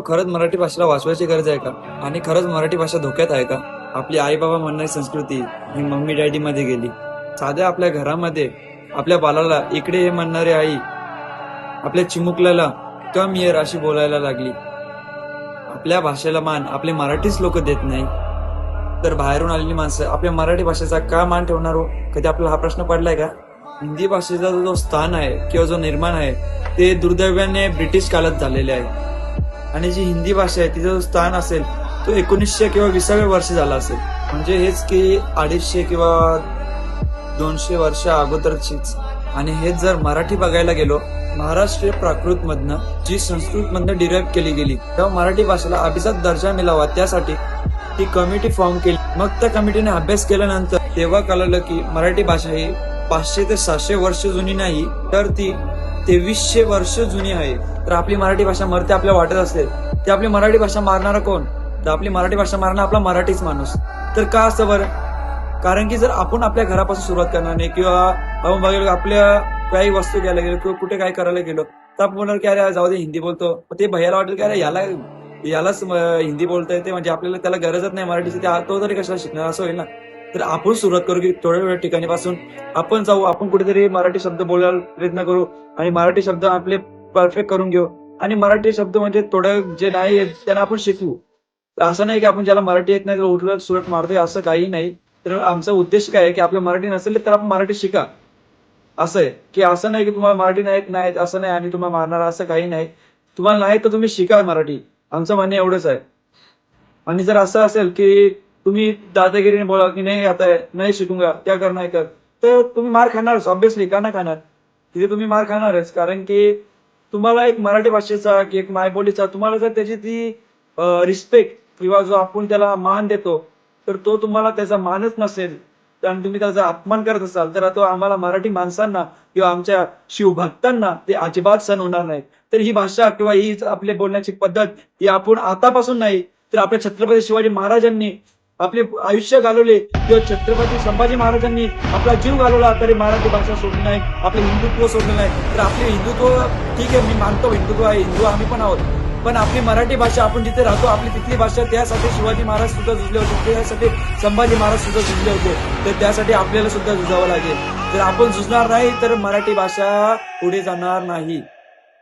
खरंच मराठी भाषेला वाचवायची गरज आहे का? आणि खरंच मराठी भाषा धोक्यात आहे का? आपली आई बाबा म्हणणारी संस्कृती ही मम्मी डॅडी मध्ये गेली. साध्या आपल्या घरामध्ये आपल्या बालाला इकडे हे म्हणणारी आई आपल्या चिमुकल्याला कम येर अशी बोलायला लागली. आपल्या भाषेला मान आपले मराठीच लोक देत नाही. तर बाहेरून आलेली माणसं आपल्या मराठी भाषेचा का मान ठेवणार हो? कधी आपल्याला हा प्रश्न पडलाय का? हिंदी भाषेचा जो स्थान आहे किंवा जो निर्माण आहे ते दुर्दैवाने ब्रिटिश काळात झालेले आहे. आणि जी हिंदी भाषा आहे तिचं जो स्थान असेल तो एकोणीसशे किंवा विसाव्या वर्षी झाला असेल. म्हणजे हेच की अडीचशे किंवा दोनशे वर्ष अगोदरचीच. आणि हेच जर मराठी बघायला गेलो महाराष्ट्रीय प्राकृत मधनं जी संस्कृत मधनं डिराईव्ह केली गेली तेव्हा मराठी भाषेला अभिजात दर्जा मिळावा त्यासाठी ती कमिटी फॉर्म केली. मग त्या कमिटीने अभ्यास केल्यानंतर तेव्हा कळलं की मराठी भाषा ही पाचशे ते सहाशे वर्ष जुनी नाही तर ती तेवीसशे वर्ष जुनी आहे. तर आपली मराठी भाषा मरते आपल्या वाटत असेल ते आपली मराठी भाषा मारणारा कोण? तर आपली मराठी भाषा मारणार आपला मराठीच माणूस. तर का असं बरं? कारण की जर आपण आपल्या घरापासून सुरुवात करणार नाही किंवा आपण बघायला आपल्या काही वस्तू घ्यायला गेलो किंवा कुठे काय करायला गेलो तर आपण म्हणणार की अरे जाऊ दे हिंदी बोलतो. ते भैयाला वाटेल की अरे याला यालाच हिंदी बोलता येते म्हणजे आपल्याला त्याला गरजच नाही मराठीची. ते तो तरी कशाला शिकणार? असं होईल ना? तर आपण सुरुवात करू की थोड्या वेळ ठिकाणीपासून. आपण जाऊ आपण कुठेतरी मराठी शब्द बोलायला प्रयत्न करू आणि मराठी शब्द आपले परफेक्ट करून घेऊ. आणि मराठी शब्द म्हणजे थोडं जे नाही येत त्यांना आपण शिकू असं नाही की आपण ज्याला मराठी येत नाही तर उठलं सुरत मारतोय असं काही नाही. तर आमचा उद्देश काय आहे की आपलं मराठी नसेल तर आपण मराठी शिका. असं आहे की असं नाही की तुम्हाला मराठी नाही नाही असं नाही आणि तुम्हाला मारणार असं काही नाही. तुम्हाला नाही तर तुम्ही शिका मराठी. आमचं म्हणणं एवढंच आहे. आणि जर असं असेल की तुम्ही दादागिरीने बोला की नाही आता नाही शिकूंगा त्या कर नाही कर. तर तुम्ही मार खाणारच ऑब्विसली का नाही खाणार? तिथे तुम्ही मार खाणारच कारण की तुम्हाला एक मराठी भाषेचा की एक मायबोलीचा तुम्हाला जर त्याची ती रिस्पेक्ट किंवा जो आपण त्याला मान देतो तर तो तुम्हाला त्याचा मानच नसेल. आणि तुम्ही त्याचा अपमान करत असाल तर तो आम्हाला मराठी माणसांना किंवा आमच्या शिवभक्तांना ते अजिबात सण होणार नाही. तर ही भाषा किंवा ही आपली बोलण्याची पद्धत ही आपण आतापासून नाही तर आपल्या छत्रपती शिवाजी महाराजांनी आपले आयुष्य घालवले. किंवा छत्रपती संभाजी महाराजांनी आपला जीव घालवला तरी मराठी भाषा सोडली नाही आपले हिंदुत्व सोडलं नाही. तर आपले हिंदुत्व ठीक आहे मी मानतो हिंदुत्व आहे हिंदू आम्ही पण आहोत. पण आपली मराठी भाषा आपण जिथे राहतो आपली तिथली भाषा त्यासाठी शिवाजी महाराज सुद्धा झुजले होते. त्यासाठी संभाजी महाराज सुद्धा झुजले होते. तर त्यासाठी आपल्याला सुद्धा झुजावं लागेल. जर आपण झुजणार नाही तर मराठी भाषा पुढे जाणार नाही.